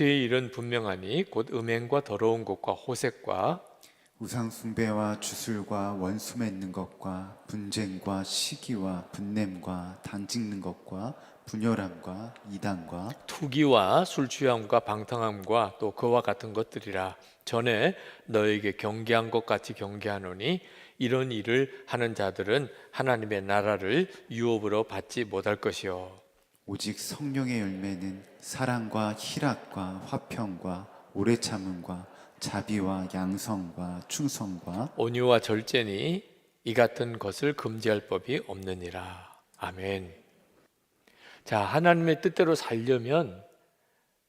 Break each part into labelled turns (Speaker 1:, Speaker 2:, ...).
Speaker 1: 육체의 일은 분명하니 곧 음행과 더러운 것과 호색과
Speaker 2: 우상 숭배와 주술과 원수 맺는 것과 분쟁과 시기와 분냄과 단 찍는 것과 분열함과 이단과
Speaker 1: 투기와 술 취함과 방탕함과 또 그와 같은 것들이라. 전에 너에게 경계한 것 같이 경계하노니 이런 일을 하는 자들은 하나님의 나라를 유업으로 받지 못할 것이요
Speaker 2: 오직 성령의 열매는 사랑과 희락과 화평과 오래 참음과 자비와 양성과 충성과
Speaker 1: 온유와 절제니 이 같은 것을 금지할 법이 없느니라 아멘. 자 하나님의 뜻대로 살려면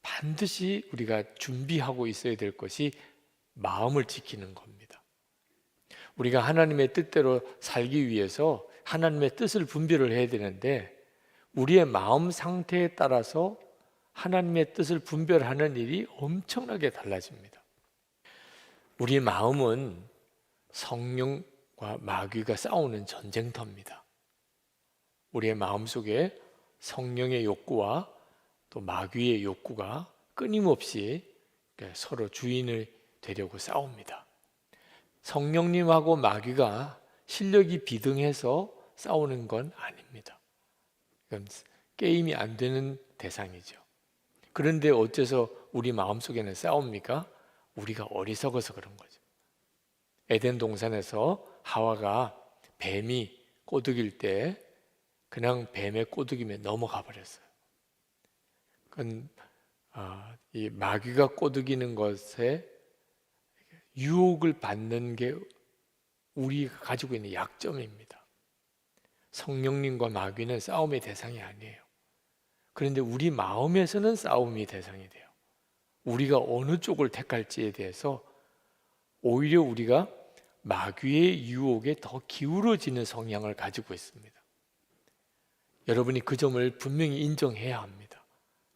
Speaker 1: 반드시 우리가 준비하고 있어야 될 것이 마음을 지키는 겁니다. 우리가 하나님의 뜻대로 살기 위해서 하나님의 뜻을 분별을 해야 되는데 우리의 마음 상태에 따라서 하나님의 뜻을 분별하는 일이 엄청나게 달라집니다. 우리 마음은 성령과 마귀가 싸우는 전쟁터입니다. 우리의 마음 속에 성령의 욕구와 또 마귀의 욕구가 끊임없이 서로 주인을 되려고 싸웁니다. 성령님하고 마귀가 실력이 비등해서 싸우는 건 아닙니다. 이건 게임이 안 되는 대상이죠. 그런데 어째서 우리 마음속에는 싸웁니까? 우리가 어리석어서 그런 거죠. 에덴 동산에서 하와가 뱀이 꼬드길 때 그냥 뱀의 꼬드김에 넘어가 버렸어요. 그건 아, 이 마귀가 꼬드기는 것에 유혹을 받는 게 우리가 가지고 있는 약점입니다. 성령님과 마귀는 싸움의 대상이 아니에요. 그런데 우리 마음에서는 싸움이 대상이 돼요. 우리가 어느 쪽을 택할지에 대해서 오히려 우리가 마귀의 유혹에 더 기울어지는 성향을 가지고 있습니다. 여러분이 그 점을 분명히 인정해야 합니다.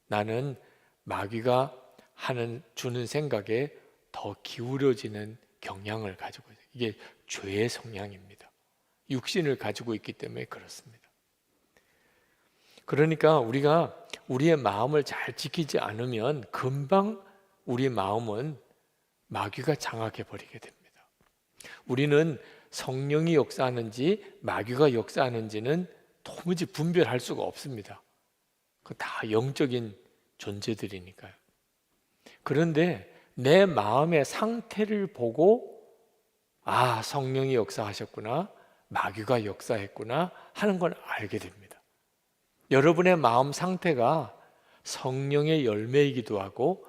Speaker 1: 나는 마귀가 하는 주는 생각에 더 기울어지는 경향을 가지고 있어요. 이게 죄의 성향입니다. 육신을 가지고 있기 때문에 그렇습니다. 그러니까 우리가 우리의 마음을 잘 지키지 않으면 금방 우리 마음은 마귀가 장악해 버리게 됩니다. 우리는 성령이 역사하는지 마귀가 역사하는지는 도무지 분별할 수가 없습니다. 그다 영적인 존재들이니까요. 그런데 내 마음의 상태를 보고 아, 성령이 역사하셨구나. 마귀가 역사했구나 하는 걸 알게 됩니다. 여러분의 마음 상태가 성령의 열매이기도 하고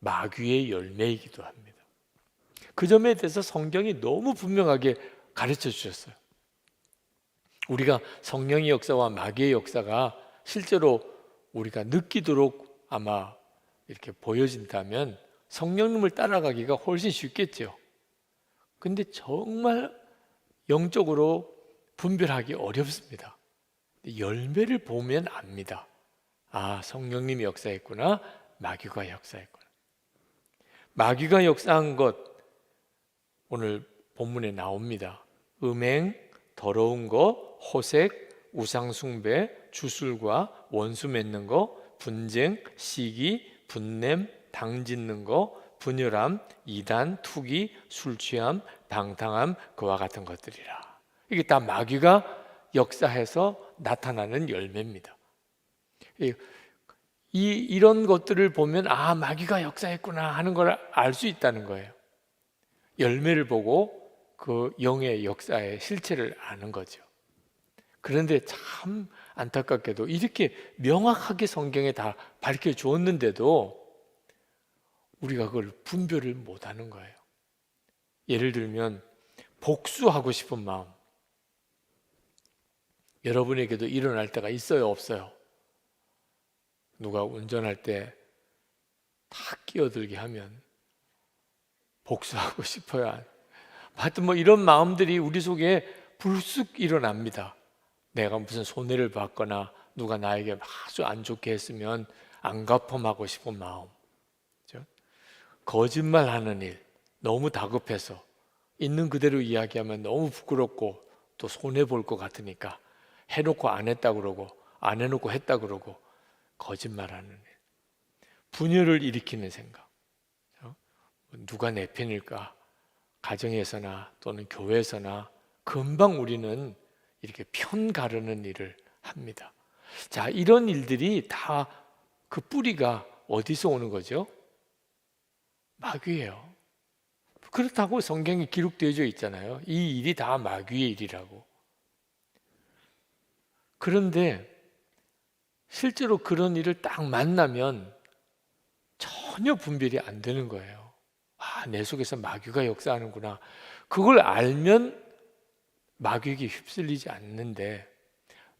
Speaker 1: 마귀의 열매이기도 합니다. 그 점에 대해서 성경이 너무 분명하게 가르쳐 주셨어요. 우리가 성령의 역사와 마귀의 역사가 실제로 우리가 느끼도록 아마 이렇게 보여진다면 성령님을 따라가기가 훨씬 쉽겠죠. 근데 정말 영적으로 분별하기 어렵습니다. 열매를 보면 압니다. 아, 성령님이 역사했구나. 마귀가 역사했구나. 마귀가 역사한 것 오늘 본문에 나옵니다. 음행, 더러운 거, 호색, 우상숭배, 주술과 원수 맺는 거, 분쟁, 시기, 분냄, 당짓는 거, 분열함, 이단, 투기, 술 취함, 방탕함 그와 같은 것들이라. 이게 다 마귀가 역사해서 나타나는 열매입니다. 이, 이 이런 것들을 보면 아 마귀가 역사했구나 하는 걸 알 수 있다는 거예요. 열매를 보고 그 영의 역사의 실체를 아는 거죠. 그런데 참 안타깝게도 이렇게 명확하게 성경에 다 밝혀 주었는데도 우리가 그걸 분별을 못 하는 거예요. 예를 들면 복수하고 싶은 마음. 여러분에게도 일어날 때가 있어요, 없어요? 누가 운전할 때다 끼어들게 하면 복수하고 싶어요. 하여튼 뭐 이런 마음들이 우리 속에 불쑥 일어납니다. 내가 무슨 손해를 받거나 누가 나에게 아주 안 좋게 했으면 안 갚음하고 싶은 마음. 거짓말하는 일, 너무 다급해서 있는 그대로 이야기하면 너무 부끄럽고 또 손해 볼 것 같으니까 해놓고 안 했다 그러고 안 해놓고 했다 그러고 거짓말하는 일. 분열을 일으키는 생각. 어? 누가 내 편일까? 가정에서나 또는 교회에서나 금방 우리는 이렇게 편 가르는 일을 합니다. 자, 이런 일들이 다 그 뿌리가 어디서 오는 거죠? 마귀예요. 그렇다고 성경에 기록되어져 있잖아요. 이 일이 다 마귀의 일이라고. 그런데 실제로 그런 일을 딱 만나면 전혀 분별이 안 되는 거예요. 아, 내 속에서 마귀가 역사하는구나. 그걸 알면 마귀에게 휩쓸리지 않는데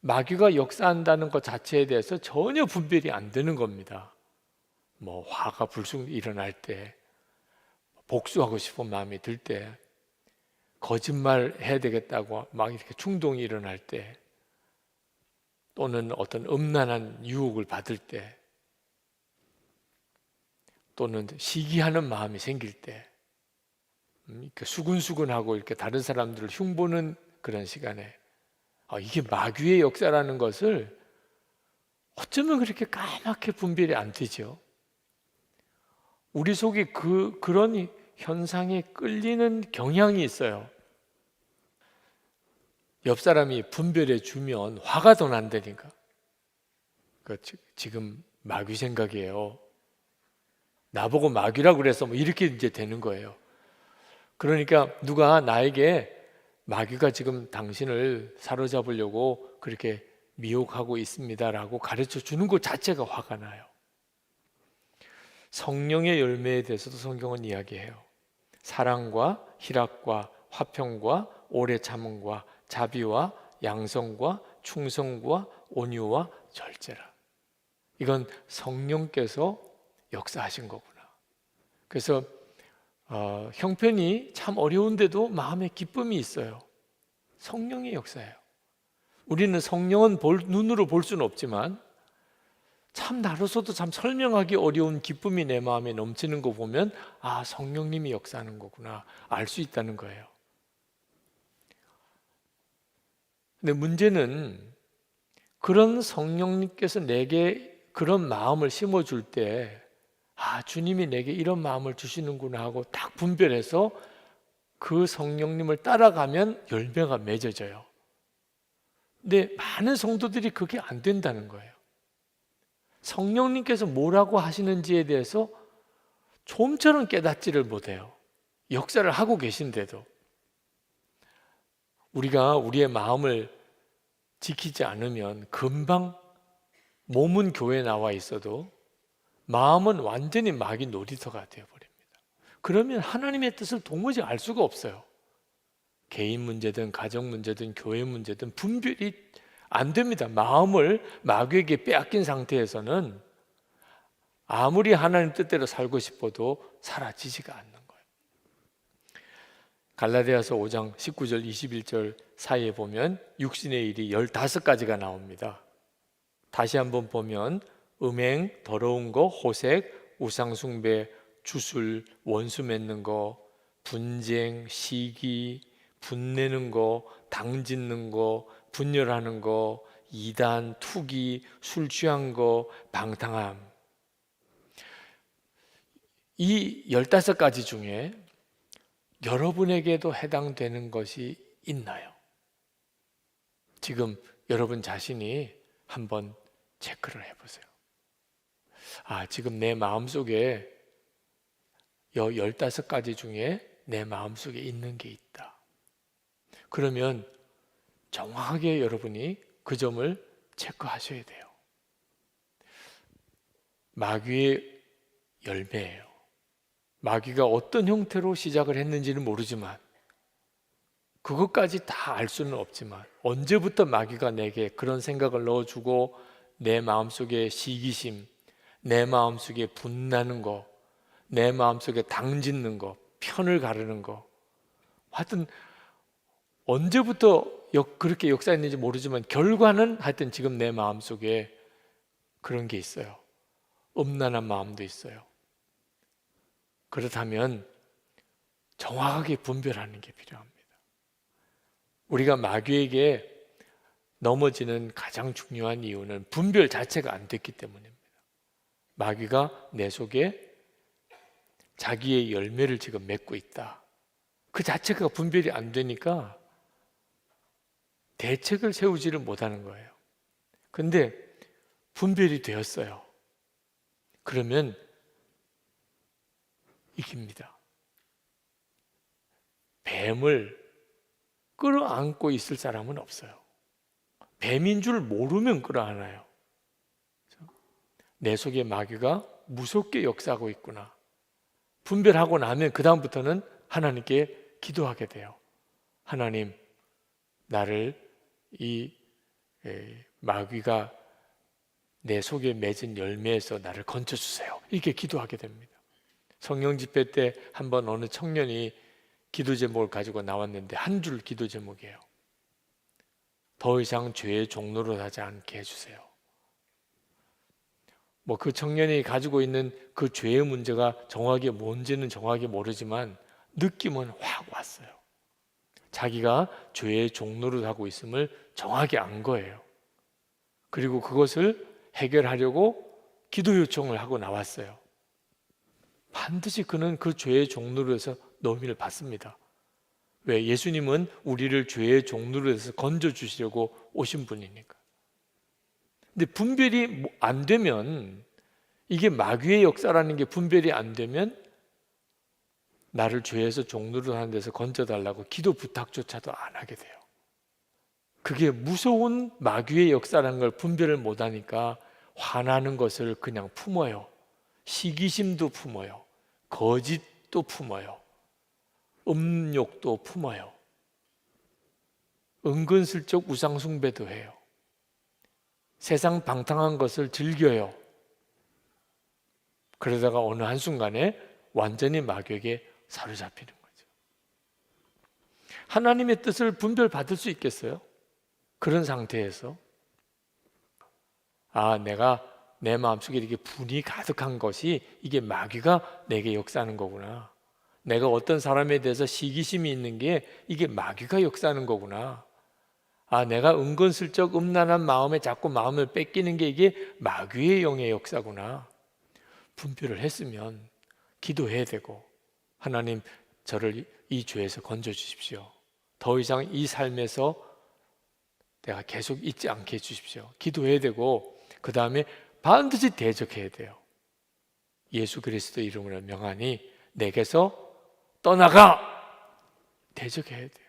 Speaker 1: 마귀가 역사한다는 것 자체에 대해서 전혀 분별이 안 되는 겁니다. 뭐 화가 불쑥 일어날 때, 복수하고 싶은 마음이 들 때, 거짓말 해야 되겠다고 막 이렇게 충동이 일어날 때, 또는 어떤 음란한 유혹을 받을 때, 또는 시기하는 마음이 생길 때, 음, 이렇게 수근수근하고 이렇게 다른 사람들을 흉보는 그런 시간에 아, 이게 마귀의 역사라는 것을 어쩌면 그렇게 까맣게 분별이 안 되죠. 우리 속에 그 그런 현상에 끌리는 경향이 있어요. 옆 사람이 분별해 주면 화가 더 난다니까. 그 지- 지금 마귀 생각이에요. 나보고 마귀라고 그래서 뭐 이렇게 이제 되는 거예요. 그러니까 누가 나에게 마귀가 지금 당신을 사로잡으려고 그렇게 미혹하고 있습니다라고 가르쳐 주는 것 자체가 화가 나요. 성령의 열매에 대해서도 성경은 이야기해요. 사랑과 희락과 화평과 오래 참음과 자비와 양성과 충성과 온유와 절제라. 이건 성령께서 역사하신 거구나. 그래서 어, 형편이 참 어려운데도 마음에 기쁨이 있어요. 성령의 역사예요. 우리는 성령은 볼, 눈으로 볼 수는 없지만 참 나로서도 참 설명하기 어려운 기쁨이 내 마음에 넘치는 거 보면 아 성령님이 역사하는 거구나 알 수 있다는 거예요. 근데 문제는 그런 성령님께서 내게 그런 마음을 심어줄 때 아, 주님이 내게 이런 마음을 주시는구나 하고 딱 분별해서 그 성령님을 따라가면 열매가 맺어져요. 근데 많은 성도들이 그게 안 된다는 거예요. 성령님께서 뭐라고 하시는지에 대해서 좀처럼 깨닫지를 못해요. 역사를 하고 계신데도. 우리가 우리의 마음을 지키지 않으면 금방 몸은 교회에 나와 있어도 마음은 완전히 마귀 놀이터가 되어버립니다. 그러면 하나님의 뜻을 도무지 알 수가 없어요. 개인 문제든 가정 문제든 교회 문제든 분별이 안 됩니다. 마음을 마귀에게 빼앗긴 상태에서는 아무리 하나님 뜻대로 살고 싶어도 사라지지가 않는 거예요. 갈라디아서 5장 19절 21절 사이에 보면 육신의 일이 15가지가 나옵니다. 다시 한번 보면 음행, 더러운 거, 호색, 우상숭배, 주술, 원수 맺는 거, 분쟁, 시기, 분내는 거, 당짓는 거, 분열하는 거, 이단, 투기, 술 취한 거, 방탕함. 이 15가지 중에 여러분에게도 해당되는 것이 있나요? 지금 여러분 자신이 한번 체크를 해보세요. 아, 지금 내 마음속에 여 15가지 중에 내 마음속에 있는 게 있다. 그러면 정확하게 여러분이 그 점을 체크하셔야 돼요. 마귀의 열매예요. 마귀가 어떤 형태로 시작을 했는지는 모르지만 그것까지 다 알 수는 없지만 언제부터 마귀가 내게 그런 생각을 넣어주고 내 마음속에 시기심, 내 마음속에 분나는 거, 내 마음속에 당짓는 거, 편을 가르는 거 하여튼 언제부터 역, 그렇게 역사했는지 모르지만 결과는 하여튼 지금 내 마음 속에 그런 게 있어요. 음란한 마음도 있어요. 그렇다면 정확하게 분별하는 게 필요합니다. 우리가 마귀에게 넘어지는 가장 중요한 이유는 분별 자체가 안 됐기 때문입니다. 마귀가 내 속에 자기의 열매를 지금 맺고 있다. 그 자체가 분별이 안 되니까 대책을 세우지를 못하는 거예요. 근데 분별이 되었어요. 그러면 이깁니다. 뱀을 끌어안고 있을 사람은 없어요. 뱀인 줄 모르면 끌어안아요. 내 속에 마귀가 무섭게 역사하고 있구나. 분별하고 나면 그다음부터는 하나님께 기도하게 돼요. 하나님, 나를 이 에, 마귀가 내 속에 맺은 열매에서 나를 건져 주세요. 이렇게 기도하게 됩니다. 성령 집회 때 한 번 어느 청년이 기도 제목을 가지고 나왔는데 한 줄 기도 제목이에요. 더 이상 죄의 종로로 하지 않게 해주세요. 뭐 그 청년이 가지고 있는 그 죄의 문제가 정확히 뭔지는 정확히 모르지만 느낌은 확 왔어요. 자기가 죄의 종로를 하고 있음을 정확히 안 거예요. 그리고 그것을 해결하려고 기도 요청을 하고 나왔어요. 반드시 그는 그 죄의 종로로에서 노임을 받습니다. 왜? 예수님은 우리를 죄의 종로로에서 건져 주시려고 오신 분이니까. 근데 분별이 뭐안 되면 이게 마귀의 역사라는 게 분별이 안 되면 나를 죄에서 종로로 하는 데서 건져달라고 기도 부탁조차도 안 하게 돼요. 그게 무서운 마귀의 역사라는 걸 분별을 못하니까 화나는 것을 그냥 품어요. 시기심도 품어요. 거짓도 품어요. 음욕도 품어요. 은근슬쩍 우상숭배도 해요. 세상 방탕한 것을 즐겨요. 그러다가 어느 한순간에 완전히 마귀에게 사로잡히는 거죠. 하나님의 뜻을 분별받을 수 있겠어요? 그런 상태에서 아, 내가 내 마음속에 이렇게 분이 가득한 것이 이게 마귀가 내게 역사하는 거구나. 내가 어떤 사람에 대해서 시기심이 있는 게 이게 마귀가 역사하는 거구나. 아, 내가 은근슬쩍 음란한 마음에 자꾸 마음을 뺏기는 게 이게 마귀의 영의 역사구나. 분별을 했으면 기도해야 되고 하나님 저를 이 죄에서 건져 주십시오. 더 이상 이 삶에서 내가 계속 있지 않게 해 주십시오. 기도해야 되고 그 다음에 반드시 대적해야 돼요. 예수 그리스도 이름으로 명하니 내게서 떠나가 대적해야 돼요.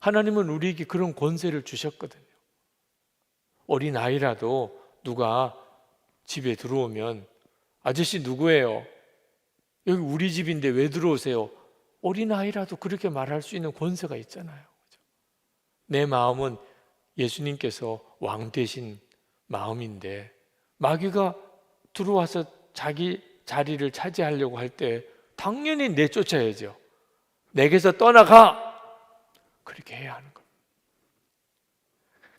Speaker 1: 하나님은 우리에게 그런 권세를 주셨거든요. 어린 아이라도 누가 집에 들어오면 아저씨 누구예요? 여기 우리 집인데 왜 들어오세요? 어린 아이라도 그렇게 말할 수 있는 권세가 있잖아요. 내 마음은 예수님께서 왕 되신 마음인데 마귀가 들어와서 자기 자리를 차지하려고 할 때 당연히 내쫓아야죠. 내게서 떠나가 그렇게 해야 하는.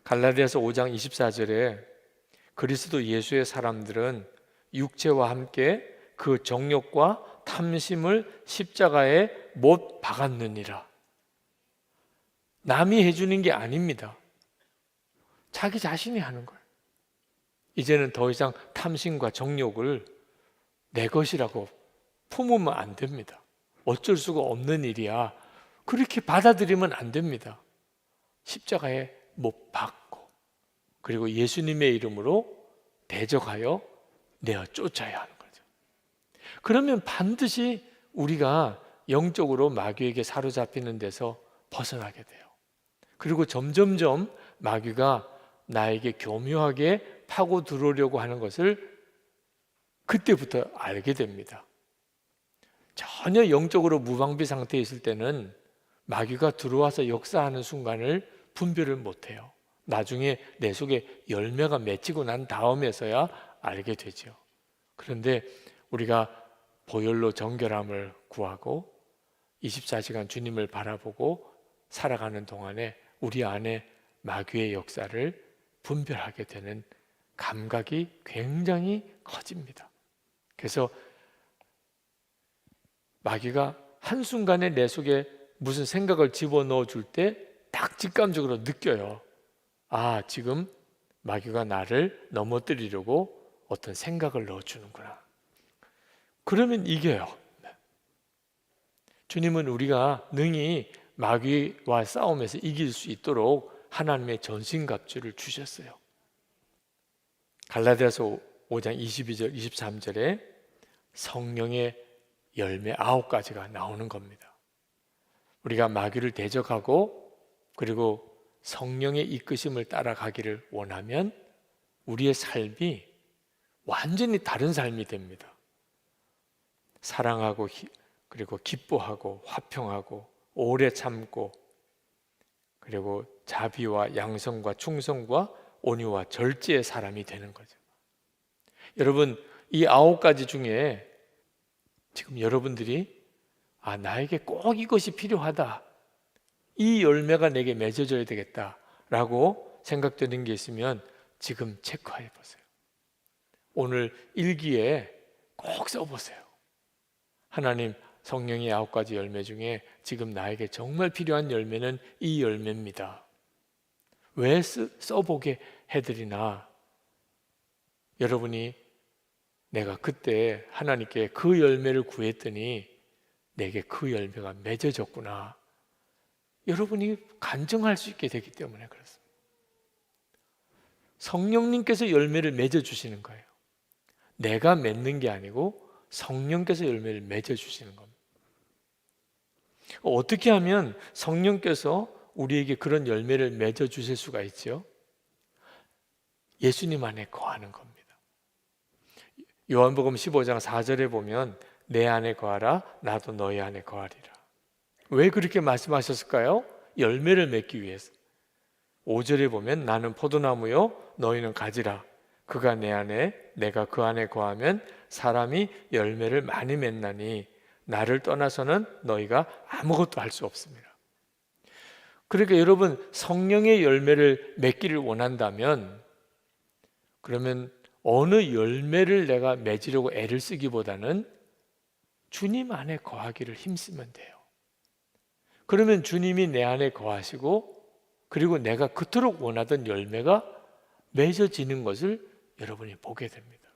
Speaker 1: 갈라디아서 5장 24절에 그리스도 예수의 사람들은 육체와 함께 그 정욕과 탐심을 십자가에 못 박았느니라. 남이 해주는 게 아닙니다. 자기 자신이 하는 거예요. 이제는 더 이상 탐심과 정욕을 내 것이라고 품으면 안 됩니다. 어쩔 수가 없는 일이야. 그렇게 받아들이면 안 됩니다. 십자가에 못 박고 그리고 예수님의 이름으로 대적하여 내어 쫓아야 하는. 그러면 반드시 우리가 영적으로 마귀에게 사로잡히는 데서 벗어나게 돼요. 그리고 점점점 마귀가 나에게 교묘하게 파고 들어오려고 하는 것을 그때부터 알게 됩니다. 전혀 영적으로 무방비 상태에 있을 때는 마귀가 들어와서 역사하는 순간을 분별을 못해요. 나중에 내 속에 열매가 맺히고 난 다음에서야 알게 되죠. 그런데 우리가 보혈로 정결함을 구하고 24시간 주님을 바라보고 살아가는 동안에 우리 안에 마귀의 역사를 분별하게 되는 감각이 굉장히 커집니다. 그래서 마귀가 한순간에 내 속에 무슨 생각을 집어넣어 줄 때 딱 직감적으로 느껴요. 아, 지금 마귀가 나를 넘어뜨리려고 어떤 생각을 넣어주는구나. 그러면 이겨요. 네. 주님은 우리가 능히 마귀와 싸움에서 이길 수 있도록 하나님의 전신갑주를 주셨어요. 갈라디아서 5장 22절 23절에 성령의 열매 아홉 가지가 나오는 겁니다. 우리가 마귀를 대적하고 그리고 성령의 이끄심을 따라가기를 원하면 우리의 삶이 완전히 다른 삶이 됩니다. 사랑하고 히- 그리고 기뻐하고 화평하고 오래 참고 그리고 자비와 양성과 충성과 온유와 절제의 사람이 되는 거죠. 여러분 이 아홉 가지 중에 지금 여러분들이 아 나에게 꼭 이것이 필요하다. 이 열매가 내게 맺어져야 되겠다라고 생각되는 게 있으면 지금 체크해 보세요. 오늘 일기에 꼭 써보세요. 하나님 성령의 아홉 가지 열매 중에 지금 나에게 정말 필요한 열매는 이 열매입니다. 왜 쓰- 써보게 해드리나? 여러분이 내가 그때 하나님께 그 열매를 구했더니 내게 그 열매가 맺어졌구나. 여러분이 간증할 수 있게 되기 때문에 그렇습니다. 성령님께서 열매를 맺어 주시는 거예요. 내가 맺는 게 아니고 성령께서 열매를 맺어 주시는 겁니다. 어떻게 하면 성령께서 우리에게 그런 열매를 맺어 주실 수가 있죠? 예수님 안에 거하는 겁니다. 요한복음 15장 4절에 보면 내 안에 거하라 나도 너희 안에 거하리라. 왜 그렇게 말씀하셨을까요? 열매를 맺기 위해서. 5절에 보면 나는 포도나무요 너희는 가지라. 그가 내 안에 내가 그 안에 거하면 사람이 열매를 많이 맺나니 나를 떠나서는 너희가 아무것도 할 수 없습니다. 그러니까 여러분 성령의 열매를 맺기를 원한다면 그러면 어느 열매를 내가 맺으려고 애를 쓰기보다는 주님 안에 거하기를 힘쓰면 돼요. 그러면 주님이 내 안에 거하시고 그리고 내가 그토록 원하던 열매가 맺어지는 것을 여러분이 보게 됩니다.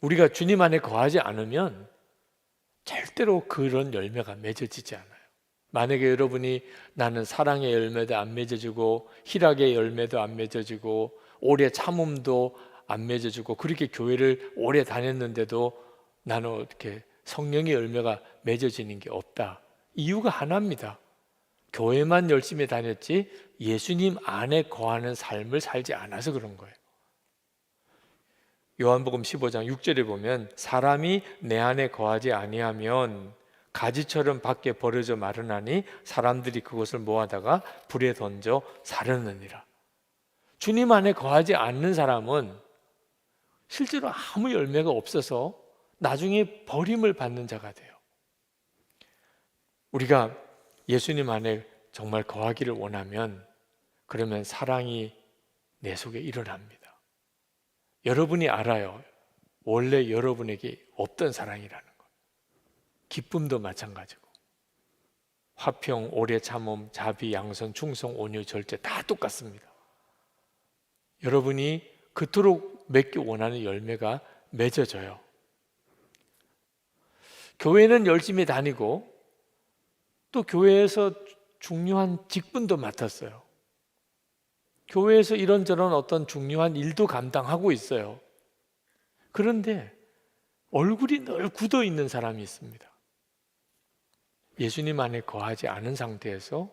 Speaker 1: 우리가 주님 안에 거하지 않으면 절대로 그런 열매가 맺어지지 않아요. 만약에 여러분이 나는 사랑의 열매도 안 맺어지고 희락의 열매도 안 맺어지고 오래 참음도 안 맺어지고 그렇게 교회를 오래 다녔는데도 나는 어떻게 성령의 열매가 맺어지는 게 없다. 이유가 하나입니다. 교회만 열심히 다녔지 예수님 안에 거하는 삶을 살지 않아서 그런 거예요. 요한복음 15장 6절에 보면 사람이 내 안에 거하지 아니하면 가지처럼 밖에 버려져 마르나니 사람들이 그것을 모아다가 불에 던져 사르느니라. 주님 안에 거하지 않는 사람은 실제로 아무 열매가 없어서 나중에 버림을 받는 자가 돼요. 우리가 예수님 안에 정말 거하기를 원하면 그러면 사랑이 내 속에 일어납니다. 여러분이 알아요. 원래 여러분에게 없던 사랑이라는 것. 기쁨도 마찬가지고. 화평, 오래 참음, 자비, 양선, 충성, 온유, 절제 다 똑같습니다. 여러분이 그토록 맺기 원하는 열매가 맺어져요. 교회는 열심히 다니고 또 교회에서 중요한 직분도 맡았어요. 교회에서 이런저런 어떤 중요한 일도 감당하고 있어요. 그런데 얼굴이 늘 굳어 있는 사람이 있습니다. 예수님 안에 거하지 않은 상태에서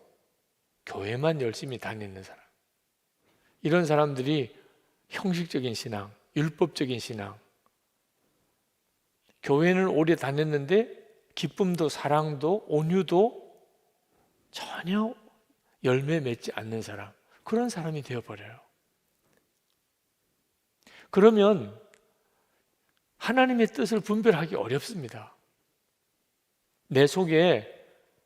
Speaker 1: 교회만 열심히 다니는 사람. 이런 사람들이 형식적인 신앙, 율법적인 신앙. 교회는 오래 다녔는데 기쁨도 사랑도 온유도 전혀 열매 맺지 않는 사람. 그런 사람이 되어버려요. 그러면 하나님의 뜻을 분별하기 어렵습니다. 내 속에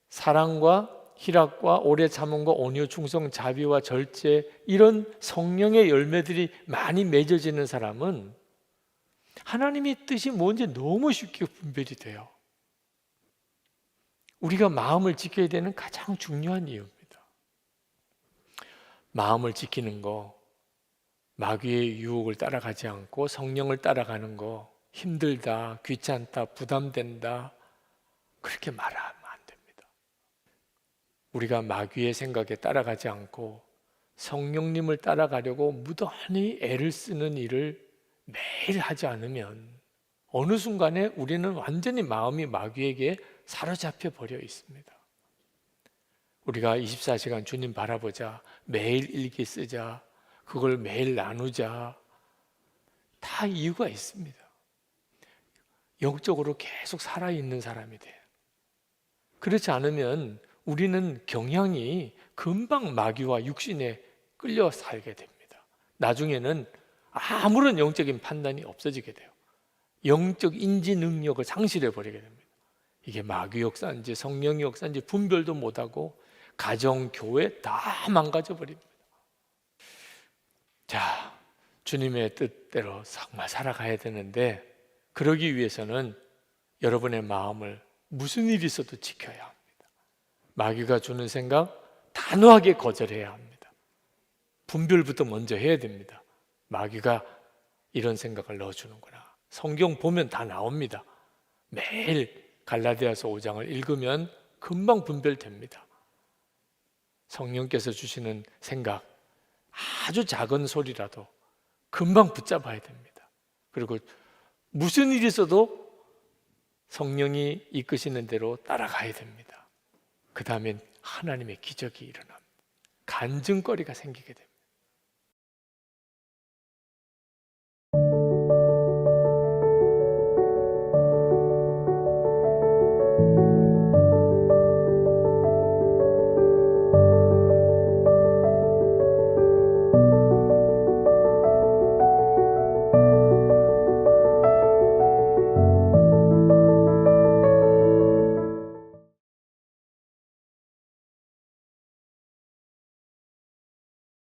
Speaker 1: 사랑과 희락과 오래 참음과 온유, 충성, 자비와 절제 이런 성령의 열매들이 많이 맺어지는 사람은 하나님의 뜻이 뭔지 너무 쉽게 분별이 돼요. 우리가 마음을 지켜야 되는 가장 중요한 이유입니다. 마음을 지키는 거, 마귀의 유혹을 따라가지 않고 성령을 따라가는 거 힘들다, 귀찮다, 부담된다 그렇게 말하면 안 됩니다. 우리가 마귀의 생각에 따라가지 않고 성령님을 따라가려고 무던히 애를 쓰는 일을 매일 하지 않으면 어느 순간에 우리는 완전히 마음이 마귀에게 사로잡혀 버려 있습니다. 우리가 24시간 주님 바라보자, 매일 일기 쓰자, 그걸 매일 나누자, 다 이유가 있습니다. 영적으로 계속 살아있는 사람이 돼요. 그렇지 않으면 우리는 경향이 금방 마귀와 육신에 끌려 살게 됩니다. 나중에는 아무런 영적인 판단이 없어지게 돼요. 영적 인지 능력을 상실해 버리게 됩니다. 이게 마귀 역사인지 성령의 역사인지 분별도 못하고 가정, 교회 다 망가져 버립니다. 자, 주님의 뜻대로 정말 살아가야 되는데 그러기 위해서는 여러분의 마음을 무슨 일이 있어도 지켜야 합니다. 마귀가 주는 생각 단호하게 거절해야 합니다. 분별부터 먼저 해야 됩니다. 마귀가 이런 생각을 넣어주는구나. 성경 보면 다 나옵니다. 매일 갈라디아서 5장을 읽으면 금방 분별됩니다. 성령께서 주시는 생각, 아주 작은 소리라도 금방 붙잡아야 됩니다. 그리고 무슨 일이 있어도 성령이 이끄시는 대로 따라가야 됩니다. 그 다음엔 하나님의 기적이 일어납니다. 간증거리가 생기게 됩니다.